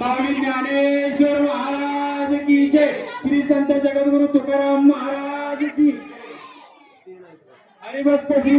माऊली ज्ञानेश्वर महाराज की जय. श्री संत जगद्गुरु तुकाराम महाराज की हरिभक्त श्री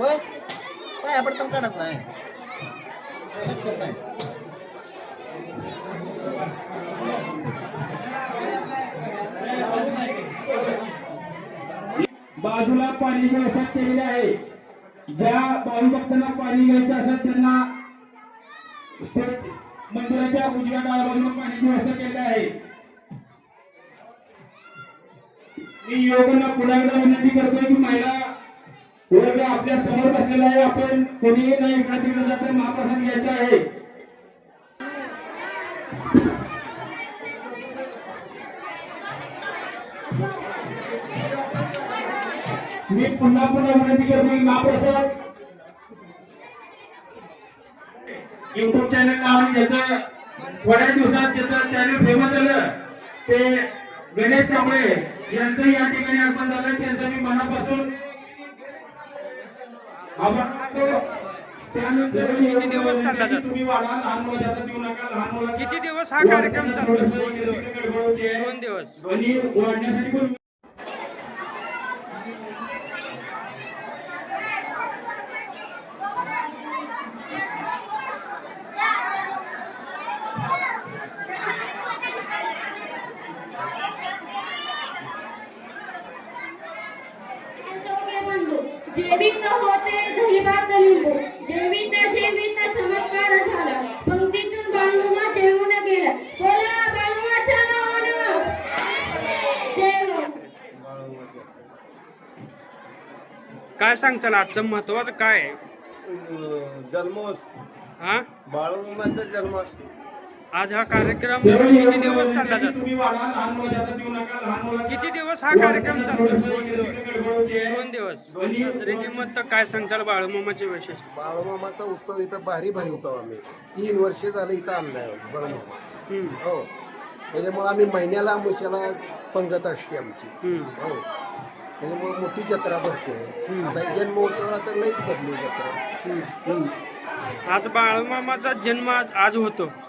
होय? काय आपण पण काढत नाही. लक्षात नाही बाजूला पाणी व्यवस्था केलेली आहे. ज्या भाविभक्तांना पाणी घ्यायचं असेल त्यांना मंदिराच्या उजव्या डाव्या बाजूला पाण्याची व्यवस्था केलेली आहे. मी युवकांना पुन्हा एकदा विनंती करतोय की महिला वर्ग आपल्यासमोर बसलेला आहे आपण कोणीही नाही इकडे तिकडे जाता महाप्रसाद घ्यायचा आहे. मी पुन्हा पुन्हा विनंती करतो महाप्रसाद. युट्यूब चॅनल लावून ज्याचं थोड्या दिवसात ज्याचं चॅनल फेमस झालं. ते गणेश कांबळे यांचं या ठिकाणी अर्पण झालं. त्यांचं मी मनापासून किती दिवस चालला जातो? किती दिवस हा कार्यक्रम चालतो? दोन दिवस जेवित होते दहीभात लिंबू जेवित जेवित चमत्कार झाला. पंक्तीतून बाळूमा जेवून गेला. बोला बाळूमाच्या नावानं. जेवण. काय सांगताल आजचं महत्वाचं काय? जन्म हा बाळूमाचा जन्म. आज हा कार्यक्रम किती दिवस चालला जातो? किती दिवस हा कार्यक्रम चालतो? दोन दिवस. तरी किंमत तर काय सांगताल बाळूमामाचे वैशिष्ट्य? बाळूमामाचा उत्सव इथं भारी भारी होतो आम्ही. तीन वर्ष झालं इथं आणलाय बरोबर हम्म, हो. त्याच्यामुळे आम्ही महिन्याला मुशाला पंगत असते आमची. हो. त्याच्यामुळे मोठी जत्रा भरते. आता जन्मोत्सवाला तर लईच बदली जत्रा. आज बाळूमामाचा जन्म आज आज होतो. बाळूमामा